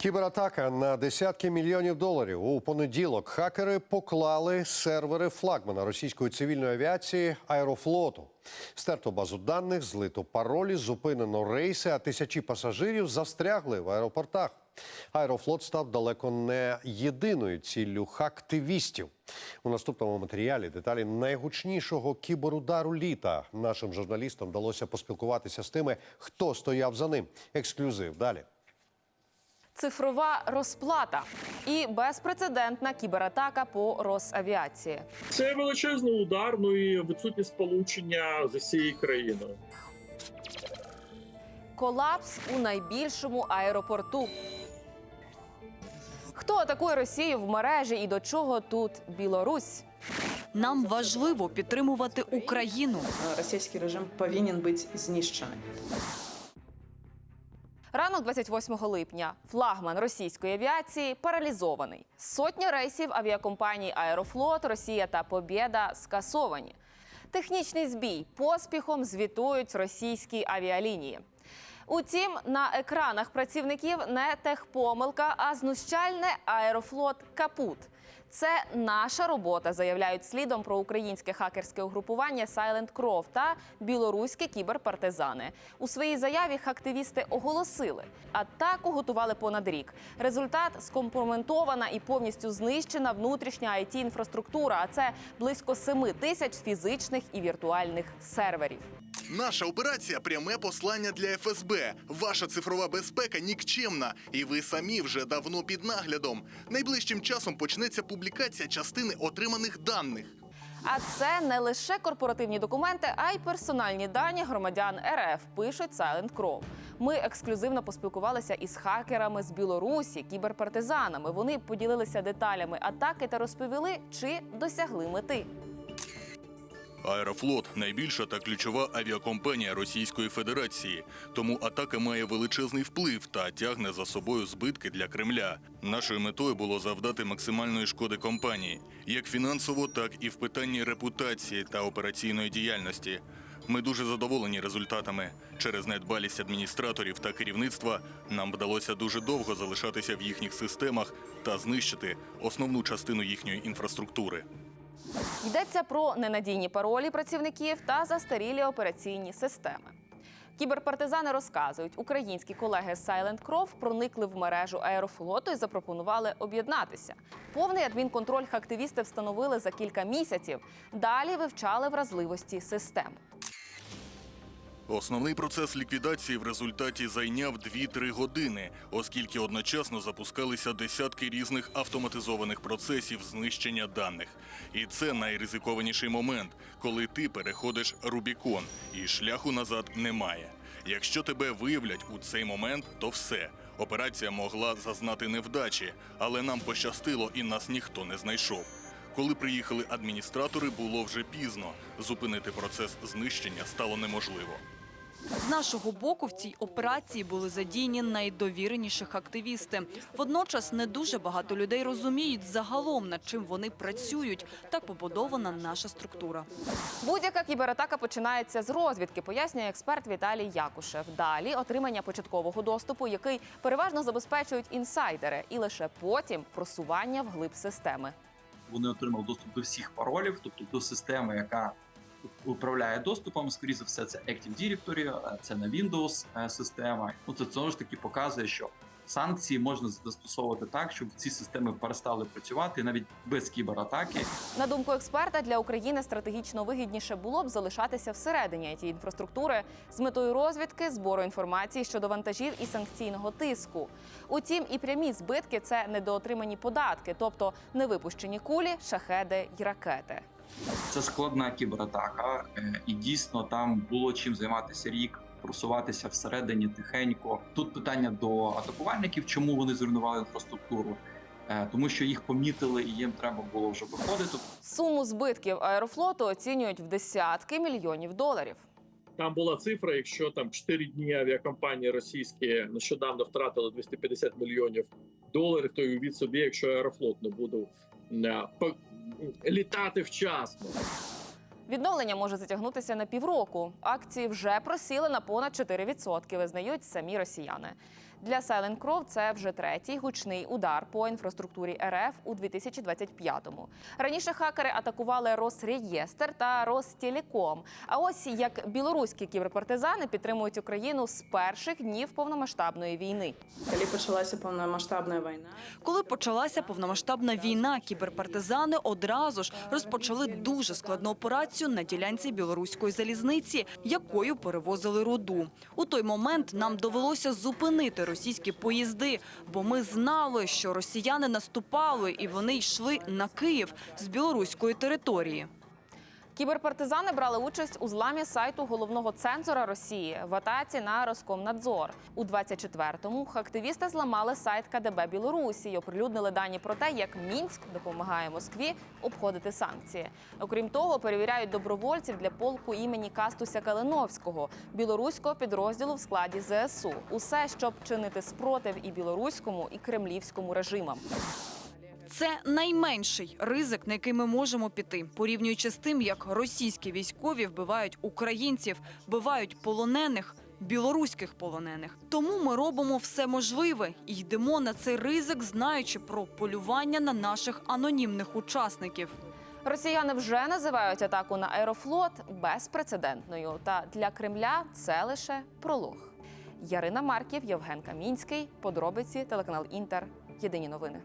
Кібератака на десятки мільйонів доларів. У понеділок хакери поклали сервери флагмана російської цивільної авіації Аерофлоту. Стерто базу даних, злито паролі, зупинено рейси, а тисячі пасажирів застрягли в аеропортах. Аерофлот став далеко не єдиною ціллю хактивістів. У наступному матеріалі деталі найгучнішого кіберудару літа. Нашим журналістам вдалося поспілкуватися з тими, хто стояв за ним. Ексклюзив далі. Цифрова розплата і безпрецедентна кібератака по Росавіації. Це величезний удар, ну і відсутність сполучення з усією країною. Колапс у найбільшому аеропорту. Хто атакує Росію в мережі і до чого тут Білорусь? Нам важливо підтримувати Україну. російський режим повинен бути знищений. Ранок 28 липня флагман російської авіації паралізований. Сотні рейсів авіакомпаній Аерофлот, Росія та Побєда скасовані. Технічний збій поспіхом звітують російські авіалінії. Утім, на екранах працівників не техпомилка, а знущальне аерофлот Капут. Це наша робота, заявляють слідом про українське хакерське угрупування Silent Кров та білоруські кіберпартизани. У своїй заяві хактивісти оголосили, атаку готували понад рік. Результат скомпроментована і повністю знищена внутрішня it інфраструктура. А це близько 7 тисяч фізичних і віртуальних серверів. Наша операція пряме послання для ФСБ. Ваша цифрова безпека нікчемна, і ви самі вже давно під наглядом. Найближчим часом почнеться публікація частини отриманих даних. А це не лише корпоративні документи, а й персональні дані громадян РФ. Пишуть Silent Crow. Ми ексклюзивно поспілкувалися із хакерами з Білорусі, кіберпартизанами. Вони поділилися деталями атаки та розповіли, чи досягли мети. Аерофлот найбільша та ключова авіакомпанія Російської Федерації, тому атака має величезний вплив та тягне за собою збитки для Кремля. Нашою метою було завдати максимальної шкоди компанії, як фінансово, так і в питанні репутації та операційної діяльності. Ми дуже задоволені результатами. Через недбалість адміністраторів та керівництва нам вдалося дуже довго залишатися в їхніх системах та знищити основну частину їхньої інфраструктури. Йдеться про ненадійні паролі працівників та застарілі операційні системи. Кіберпартизани розказують, українські колеги з Silent Кров проникли в мережу аерофлоту і запропонували об'єднатися. Повний адмінконтроль хактивісти встановили за кілька місяців. Далі вивчали вразливості систем. Основний процес ліквідації в результаті зайняв 2-3 години, оскільки одночасно запускалися десятки різних автоматизованих процесів знищення даних. І це найризикованіший момент, коли ти переходиш Рубікон, і шляху назад немає. Якщо тебе виявлять у цей момент, то все. Операція могла зазнати невдачі, але нам пощастило і нас ніхто не знайшов. Коли приїхали адміністратори, було вже пізно. Зупинити процес знищення стало неможливо. З нашого боку в цій операції були задіяні найдовіреніших активісти. Водночас не дуже багато людей розуміють загалом, над чим вони працюють. Так побудована наша структура. Будь-яка кібератака починається з розвідки, пояснює експерт Віталій Якушев. Далі отримання початкового доступу, який переважно забезпечують інсайдери, і лише потім просування вглиб системи. вони отримали доступ до всіх паролів, тобто до системи, яка управляє доступом. Скоріше за все, це Active Directory, е, це на Windows е, система. Ну це знову ж таки показує, що санкції можна застосовувати так, щоб ці системи перестали працювати навіть без кібератаки. На думку експерта, для України стратегічно вигідніше було б залишатися всередині it інфраструктури з метою розвідки, збору інформації щодо вантажів і санкційного тиску. Утім, і прямі збитки це недоотримані податки, тобто невипущені кулі, шахеди й ракети. Це складна кібератака, е, і дійсно там було чим займатися рік. Просуватися всередині тихенько. Тут питання до атакувальників, чому вони зруйнували інфраструктуру, Е, тому що їх помітили і їм треба було вже виходити. Суму збитків аерофлоту оцінюють в десятки мільйонів доларів. Там була цифра, якщо там 4 дні авіакомпанії російські нещодавно втратили 250 мільйонів доларів, то уявіть собі, якщо аерофлот не буде по- літати вчасно. Відновлення може затягнутися на півроку. Акції вже просіли на понад 4%, визнають самі росіяни. Для Silent Кров це вже третій гучний удар по інфраструктурі РФ у 2025-му. Раніше хакери атакували Росреєстр та Ростелеком. А ось як білоруські кіберпартизани підтримують Україну з перших днів повномасштабної війни. Коли почалася повномасштабна війна, Коли почалася повномасштабна війна, кіберпартизани одразу ж розпочали дуже складну операцію на ділянці білоруської залізниці, якою перевозили руду. У той момент нам довелося зупинити російські поїзди, бо ми знали, що росіяни наступали і вони йшли на Київ з білоруської території. Кіберпартизани брали участь у зламі сайту головного цензора Росії в атаці на Роскомнадзор. У 24-му активісти зламали сайт КДБ Білорусі й оприлюднили дані про те, як Мінськ допомагає Москві обходити санкції. Окрім того, перевіряють добровольців для полку імені Кастуся Калиновського, білоруського підрозділу в складі ЗСУ. Усе, щоб чинити спротив і білоруському, і кремлівському режимам. Це найменший ризик, на який ми можемо піти, порівнюючи з тим, як російські військові вбивають українців, вбивають полонених. Білоруських полонених тому ми робимо все можливе і йдемо на цей ризик, знаючи про полювання на наших анонімних учасників. Росіяни вже називають атаку на аерофлот безпрецедентною. Та для Кремля це лише пролог. Ярина Марків, Євген Камінський. Подробиці телеканал Інтер. Єдині новини.